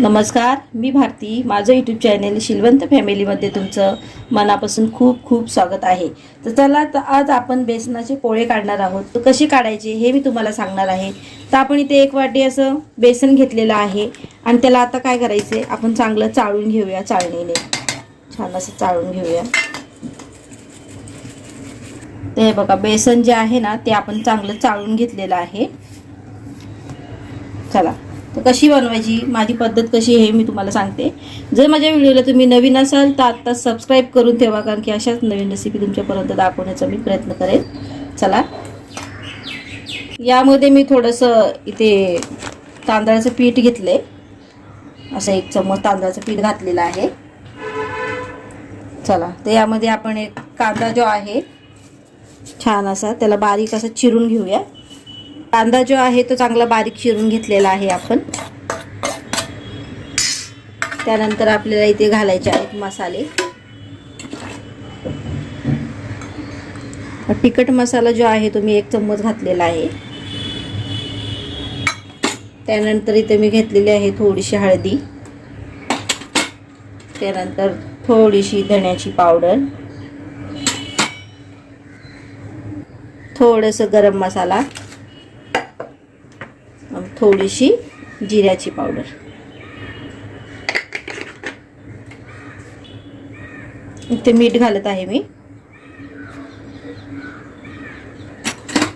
नमस्कार मी भारती. माझं YouTube channel Shilwant फॅमिलीमध्ये तुमचं मनापासून खूप खूप स्वागत आहे. तर चला तर आज आपण बेसनाचे पोळे काढणार आहोत. तर कसे काढायचे हे मी तुम्हाला सांगणार आहे. तर आपण इथे एक वाटी असं बेसन घेतलेलं आहे. आणि त्याला आता काय करायचे आपण चांगलं चाळून घेऊया चाळणीने. छान असं चाळून घेऊया. ते हे बघा बेसन जे आहे ना ते आपण चांगलं चाळून घेतलेलं आहे. चला. तर कशी बनवायची? माझी पद्धत कशी आहे हे मी तुम्हाला सांगते. जर माझ्या व्हिडिओला तुम्ही नवीन असाल तर आत्ता सबस्क्राईब करून ठेवा कारण की अशाच नवीन रेसिपी तुमच्यापर्यंत दाखवण्याचा मी प्रयत्न करेन. चला. यामध्ये मी थोडंसं इथे तांदळाचं पीठ घेतले असं एक चम्मच तांदळाचं पीठ घातलेलं आहे. चला. तर यामध्ये आपण एक कांदा जो आहे छान असा त्याला बारीक असं चिरून घेऊया. कांदा जो आहे तो चांगला बारीक चिरून घेतलेला आहे आपण. त्यानंतर आपल्याला इथे घालायचे आहेत मसाले. तिखट मसाला जो आहे तो मी एक चम्मच घातलेला आहे. त्यानंतर इथे मी घेतलेली आहे थोडीशी हळदी. त्यानंतर थोडीशी धण्याची पावडर. थोडंसं गरम मसाला. थोडीशी जिऱ्याची पावडर. इथे मीठ घालत आहे मी.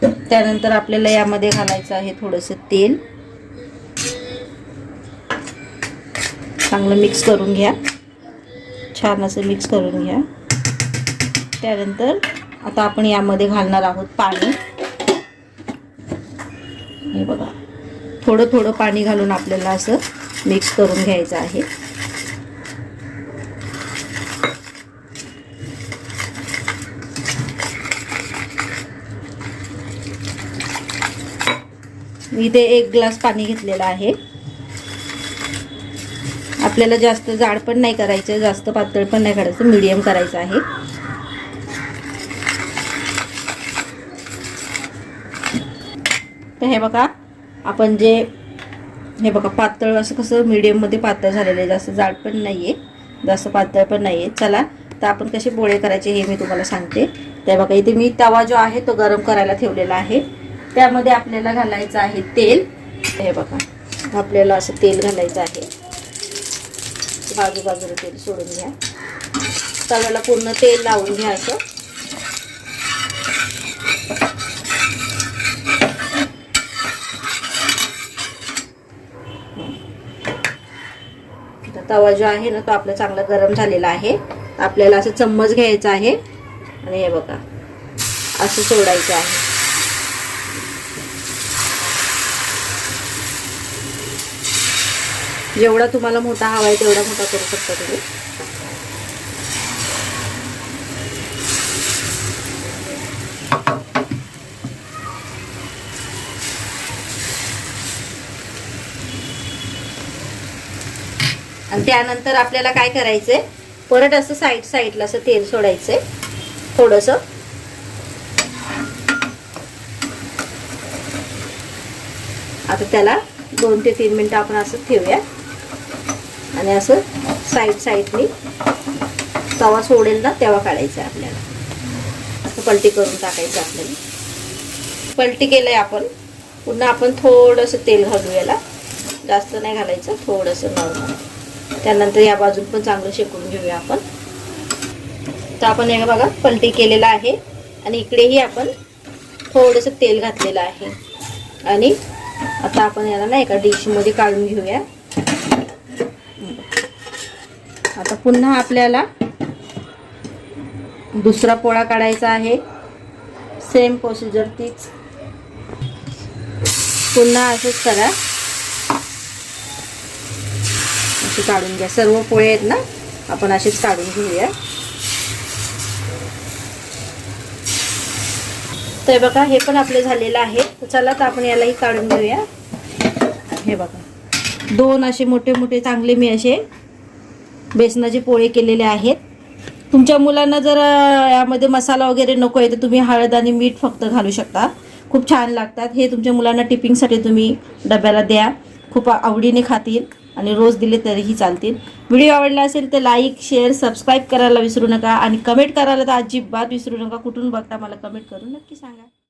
त्यानंतर आपल्याला यामध्ये घालायचं आहे थोडंसं तेल. चांगलं मिक्स करून घ्या. छान असं मिक्स करून घ्या. त्यानंतर आता आपण यामध्ये घालणार आहोत पाणी. हे बघा. थोडं थोडं पाणी घालून आपल्याला असं मिक्स करून घ्यायचं आहे. मी इथे एक ग्लास पाणी घेतलेलं आहे. आपल्याला जास्त जाड पण नाही करायचं जास्त पातळ पण नाही करायचं मीडियम करायचं आहे. तर हे बघा आपण जे हे बघा पातळ असं कसं मीडियममध्ये पातळ झालेलं आहे. जास्त जाड पण नाही आहे जास्त पातळ पण नाही आहे चला तर आपण कसे पोळे करायचे हे मी तुम्हाला सांगते. ते बघा इथे मी तवा जो आहे तो गरम करायला ठेवलेला आहे. त्यामध्ये आपल्याला घालायचं आहे तेल. हे बघा आपल्याला असं तेल घालायचं आहे. बाजूबाजूला तेल सोडून घ्या. तव्याला पूर्ण तेल लावून घ्या असं. तवा जो आहे ना तो आपला चांगला गरम झालेला आहे. आपल्याला असं चम्मच घ्यायचा आहे. आणि हे बघा असं सोडायचं आहे. जेवढा तुम्हाला मोठा हवा आहे तेवढा मोठा करू शकता तुम्ही. आणि त्यानंतर आपल्याला काय करायचंय? परत असं साईड साईडला असं तेल सोडायचंय. थोडंसं. आता त्याला दोन ते तीन मिनटं आपण असं ठेवूया. आणि असं साईड साईडनी तवा सोडेल ना तेव्हा काढायचं आहे आपल्याला. असं पलटी करून टाकायचं आपल्याला. पलटी केलंय आपण. पुन्हा आपण थोडंसं तेल घालू याला जास्त नाही घालायचं थोडंसं नॉर्मल. त्यानंतर या बाजून पण चांगलं शेकून घेऊया आपण. तर आपण हे बघा पलटी केलेला आहे. आणि इकडेही आपण थोडंसं तेल घातलेलं आहे. आणि आता आपण याला ना एका डिशमध्ये काढून घेऊया. आता पुन्हा आपल्याला दुसरा पोळा काढायचा आहे. सेम प्रोसिजर तीच. पुन्हा असंच करा. अशी काढून घ्या. सर्व पोळे आहेत ना? आपण असेच काढून घेऊया. तर बघा हे पण आपलं झालेलं आहे. तर चला तर आपण यालाही काढून घेऊया. हे बघा. दोन असे मोठे मोठे चांगले मी असे बेसनाचे पोळे केलेले आहेत. तुमच्या मुलांना जर यामध्ये मसाला वगैरे नको आहे तर तुम्ही हळद आणि मीठ फक्त घालू शकता. खूप छान लागतात. हे तुमच्या मुलांना टिपिंगसाठी तुम्ही डब्याला द्या. खूप आवडीने खातील. आणि रोज दिले तरीही चालतील. व्हिडिओ आवडला असेल तर लाईक शेअर सबस्क्राईब करायला विसरू नका. आणि कमेंट करायला तर अजिबात विसरू नका. कुठून बघता मला कमेंट करून नक्की सांगा.